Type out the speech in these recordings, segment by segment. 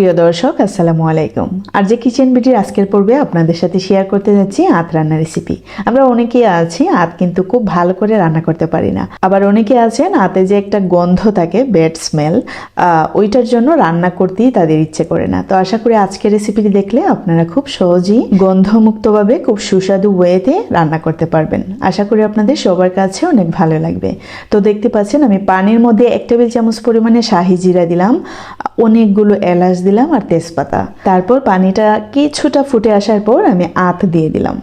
প্রিয় দর্শক, আসসালামু আলাইকুম। আর যে কিচেন বিটির আজকের পর্বে আপনাদের সাথে শেয়ার করতে যাচ্ছি আত রান্নার রেসিপি আমরা অনেকেই আছি আত কিন্তু খুব ভালো করে রান্না করতে পারি না। আবার অনেকে আছেন আতে যে একটা গন্ধ থাকে ব্যাড স্মেল ওইটার জন্য রান্না করতেই তাদের ইচ্ছে করে না। তো আশা করি আজকের রেসিপিটি দেখলে আপনারা খুব সহজেই গন্ধমুক্তভাবে, খুব সুস্বাদু ওয়েতে রান্না করতে পারবেন। আশা করি আপনাদের সবার কাছে অনেক ভালো লাগবে। তো দেখতে পাচ্ছেন আমি পানির মধ্যে এক টেবিল চামচ পরিমাণে শাহি জিরা দিলাম। অনেকগুলো এলাচ দিলাম আর তেজপাতা। তারপর পানিটা কিছুটা ফুটে আসার পর আমি আত দিয়ে দিলাম।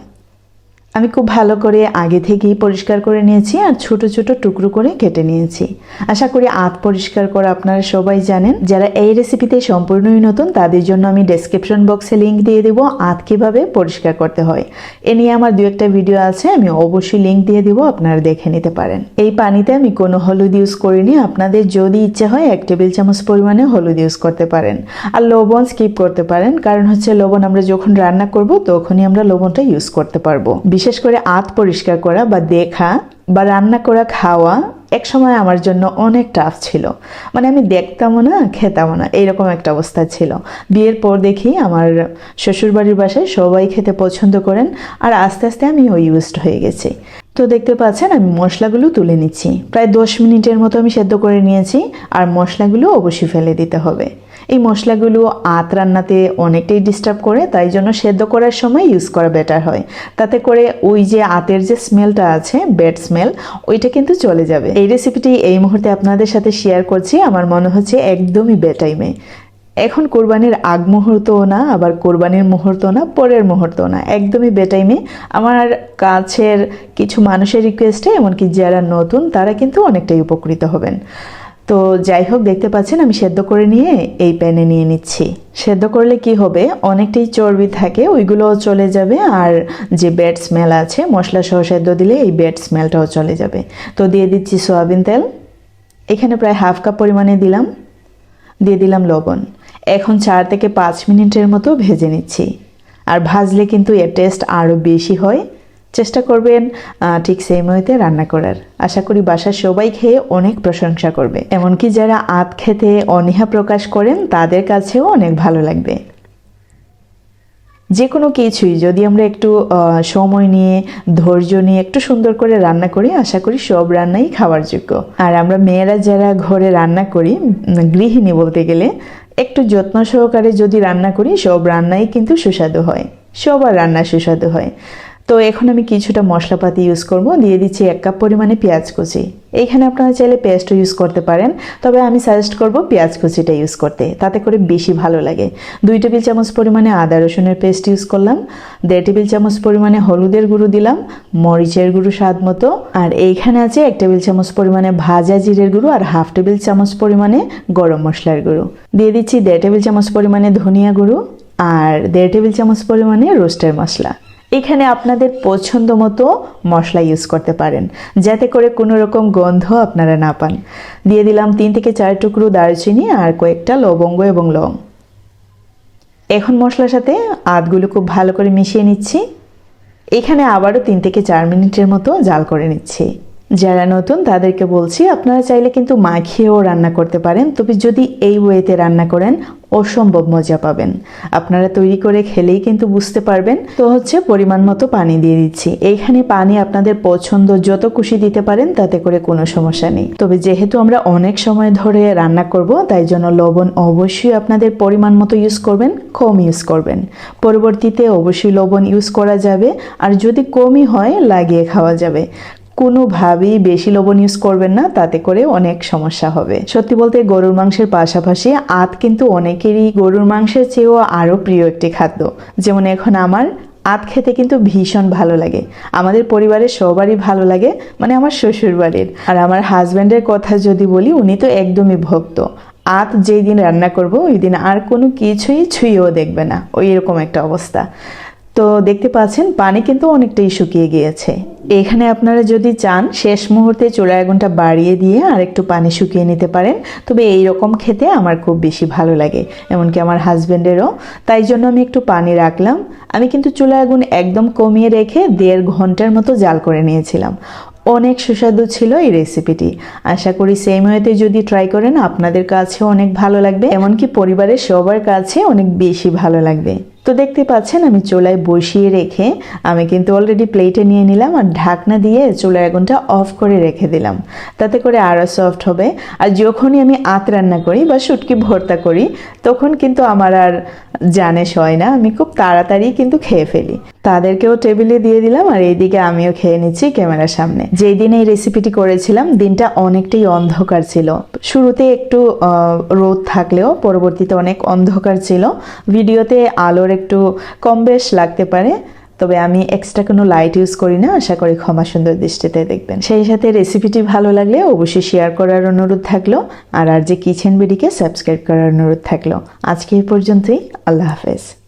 আমি খুব ভালো করে আগে থেকেই পরিষ্কার করে নিয়েছি আর ছোট ছোট টুকরো করে কেটে নিয়েছি। আশা করি আত পরিষ্কার করা আপনারা সবাই জানেন। যারা এই রেসিপিতে সম্পূর্ণই নতুন, তাদের জন্য আমি ডেসক্রিপশন বক্সে লিঙ্ক দিয়ে দেবো আত কীভাবে পরিষ্কার করতে হয়। এ নিয়ে আমার দু একটা ভিডিও আছে, আমি অবশ্যই লিঙ্ক দিয়ে দেবো, আপনারা দেখে নিতে পারেন। এই পানিতে আমি কোনো হলুদ ইউজ করিনি, আপনাদের যদি ইচ্ছে হয় এক টেবিল চামচ পরিমাণে হলুদ ইউজ করতে পারেন। আর লবণ স্কিপ করতে পারেন, কারণ হচ্ছে লবণ আমরা যখন রান্না করব, তখনই আমরা লবণটা ইউজ করতে পারব। বিশেষ করে আত পরিষ্কার করা বা দেখা বা রান্না করা খাওয়া এক সময় আমার জন্য অনেক টাফ ছিল। মানে আমি দেখতামও না, খেতামও না এইরকম একটা অবস্থা ছিল। বিয়ের পর দেখি আমার শ্বশুরবাড়ির বাসায় সবাই খেতে পছন্দ করেন আর আস্তে আস্তে আমি ওই ইউজড হয়ে গেছি। তো দেখতে পাচ্ছেন আমি মশলাগুলো তুলে নিচ্ছি। প্রায় দশ মিনিটের মতো আমি সেদ্ধ করে নিয়েছি আর মশলাগুলো অবশ্যই ফেলে দিতে হবে। এই মশলাগুলো আত রান্নাতে অনেকটাই ডিস্টার্ব করে, তাই জন্য সেদ্ধ করার সময় ইউজ করা বেটার হয়। তাতে করে ওই যে আতের যে স্মেলটা আছে ব্যাড স্মেল ওইটা কিন্তু চলে যাবে। এই রেসিপিটি এই মুহূর্তে আপনাদের সাথে শেয়ার করছি, আমার মনে হচ্ছে একদমই বেটাইমে এখন কোরবানির আগ মুহূর্তও না, আবার কোরবানির মুহূর্ত না, পরের মুহূর্ত না। একদমই বেটাইমে আমার কাছের কিছু মানুষের রিকোয়েস্টে এমনকি যারা নতুন, তারা কিন্তু অনেকটাই উপকৃত হবেন। তো যাই হোক, দেখতে পাচ্ছেন আমি সেদ্ধ করে নিয়ে এই প্যানে নিয়ে নিচ্ছি। সেদ্ধ করলে কি হবে? অনেকটাই চর্বি থাকে, ওইগুলোও চলে যাবে আর যে ব্যাড স্মেল আছে মশলা সহ সেদ্ধ দিলে এই ব্যাড স্মেলটাও চলে যাবে। তো দিয়ে দিচ্ছি সয়াবিন তেল। এখানে প্রায় হাফ কাপ পরিমাণে দিলাম। দিয়ে দিলাম লবণ। এখন চার থেকে পাঁচ মিনিটের মতো ভেজে নিচ্ছি। আর ভাজলে কিন্তু এর টেস্ট আরও বেশি হয়। চেষ্টা করবেন ঠিক সেই মতো রান্না করার। আশা করি বাসার সবাই খেয়ে অনেক প্রশংসা করবে। এমনকি যারা আত খেতে অনীহা প্রকাশ করেন, তাদের কাছেও অনেক ভালো লাগবে। যে কোনো কিছুই, যদি আমরা একটু সময় নিয়ে, ধৈর্য নিয়ে একটু সুন্দর করে রান্না করি, আশা করি সব রান্নাই খাওয়ার যোগ্য। আর আমরা মেয়েরা যারা ঘরে রান্না করি গৃহিণী বলতে গেলে, একটু যত্ন সহকারে যদি রান্না করি, সব রান্নাই কিন্তু সুস্বাদু হয়। সবার রান্না সুস্বাদু হয়। তো এখন আমি কিছুটা মশলাপাতি ইউজ করব। দিয়ে দিচ্ছি এক কাপ পরিমাণে পেঁয়াজ কুচি। এইখানে আপনারা চাইলে পেস্টও ইউজ করতে পারেন, তবে আমি সাজেস্ট করব পেঁয়াজ কুচিটা ইউজ করতে, তাতে করে বেশি ভালো লাগে। দুই টেবিল চামচ পরিমাণে আদা রসুনের পেস্ট ইউজ করলাম, দেড় টেবিল চামচ পরিমাণে হলুদের গুঁড়ো দিলাম, মরিচের গুঁড়ো স্বাদ মতো, আর এইখানে আছে এক টেবিল চামচ পরিমাণে ভাজা জিরের গুঁড়ো আর হাফ টেবিল চামচ পরিমাণে গরম মশলার গুঁড়ো। দিয়ে দিচ্ছি দেড় টেবিল চামচ পরিমাণে ধনিয়া গুঁড়ো আর দেড় টেবিল চামচ পরিমাণে রোস্টের মশলা। এখানে আপনাদের পছন্দ মতো মশলা ইউজ করতে পারেন, যাতে করে কোনো রকম গন্ধ আপনারা না পান। দিয়ে দিলাম তিন থেকে চার টুকরো দারচিনি আর কয়েকটা লবঙ্গ এবং লং এখন মশলার সাথে আদগুলো খুব ভালো করে মিশিয়ে নিচ্ছি। এখানে আবারও তিন থেকে চার মিনিটের মতো জাল করে নিচ্ছি। যারা নতুন, তাদেরকে বলছি, আপনারা চাইলে কিন্তু মাখিয়েও রান্না করতে পারেন। তবে যদি এই ওয়েতে রান্না করেন, অসম্ভব মজা পাবেন। আপনারা তৈরি করে খেলেই কিন্তু বুঝতে পারবেন। তো হচ্ছে পরিমাণ মতো পানি দিয়ে দিচ্ছি। এইখানে পানি আপনাদের পছন্দ যত খুশি দিতে পারেন, তাতে করে কোনো সমস্যা নেই। তবে যেহেতু আমরা অনেক সময় ধরে রান্না করব, তাই জন্য লবণ অবশ্যই আপনাদের পরিমাণ মতো ইউজ করবেন, কম ইউজ করবেন। পরবর্তীতে অবশ্যই লবণ ইউজ করা যাবে। আর যদি কমই হয়, লাগিয়ে খাওয়া যাবে। কোনোভাবেই বেশি লবণ ইউজ করবেন না, তাতে করে অনেক সমস্যা হবে। সত্যি বলতে গরুর মাংসের পাশাপাশি আত কিন্তু অনেকেরই গরুর মাংসের চেয়েও আরও প্রিয় একটি খাদ্য। যেমন এখন আমার আত খেতে কিন্তু ভীষণ ভালো লাগে। আমাদের পরিবারের সবারই ভালো লাগে মানে আমার শ্বশুর বাড়ির আর আমার হাজব্যান্ডের কথা যদি বলি, উনি তো একদমই ভক্ত। আত যেই দিন রান্না করব, ওই দিন আর কোনো কিছুই ছুঁয়েও দেখবে না। ওই এরকম একটা অবস্থা। তো দেখতে পাচ্ছেন, পানি কিন্তু অনেকটাই শুকিয়ে গিয়েছে। এখানে আপনারা যদি চান, শেষ মুহূর্তে চুলা আগুনটা বাড়িয়ে দিয়ে আর একটু পানি শুকিয়ে নিতে পারেন। তবে এই রকম খেতে আমার খুব বেশি ভালো লাগে, এমনকি আমার হাজব্যান্ডেরও তাই জন্য আমি একটু পানি রাখলাম। আমি কিন্তু চুলা আগুন একদম কমিয়ে রেখে দেড় ঘণ্টার মতো জাল করে নিয়েছিলাম। অনেক সুস্বাদু ছিল এই রেসিপিটি। আশা করি সেম ওয়েতে যদি ট্রাই করেন, আপনাদের কাছে অনেক ভালো লাগবে, এমনকি পরিবারের সবার কাছে অনেক বেশি ভালো লাগবে। তো দেখতে পাচ্ছেন, আমি চুলায় বসিয়ে রেখে আমি কিন্তু অলরেডি প্লেটে নিয়ে নিলাম আর ঢাকনা দিয়ে চুলার আগুনটা অফ করে রেখে দিলাম। তাতে করে আরও সফট হবে। আর যখনই আমি আত রান্না করি বা শুটকি ভর্তা করি, তখন কিন্তু আমার আর জানে সয় না, আমি খুব তাড়াতাড়ি কিন্তু খেয়ে ফেলি। তাদেরকেও টেবিলে দিয়ে দিলাম আর এইদিকে আমিও খেয়ে নিচ্ছি ক্যামেরার সামনে। যেই দিন এই রেসিপিটি করেছিলাম, দিনটা অনেকটাই অন্ধকার ছিল। শুরুতে একটু রোদ থাকলেও পরবর্তীতে অনেক অন্ধকার ছিল। ভিডিওতে আলোর একটু কম বেশ লাগতে পারে। তবে আমি এক্সট্রা কোনো লাইট ইউজ করি না, আশা করি ক্ষমা সুন্দর দৃষ্টিতে দেখবেন। সেই সাথে রেসিপিটি ভালো লাগলে অবশ্যই শেয়ার করার অনুরোধ থাকল, আর আর যে কিচেন বিডিকে সাবস্ক্রাইব করার অনুরোধ থাকল। আজকে এই পর্যন্তই, আল্লাহ হাফেজ।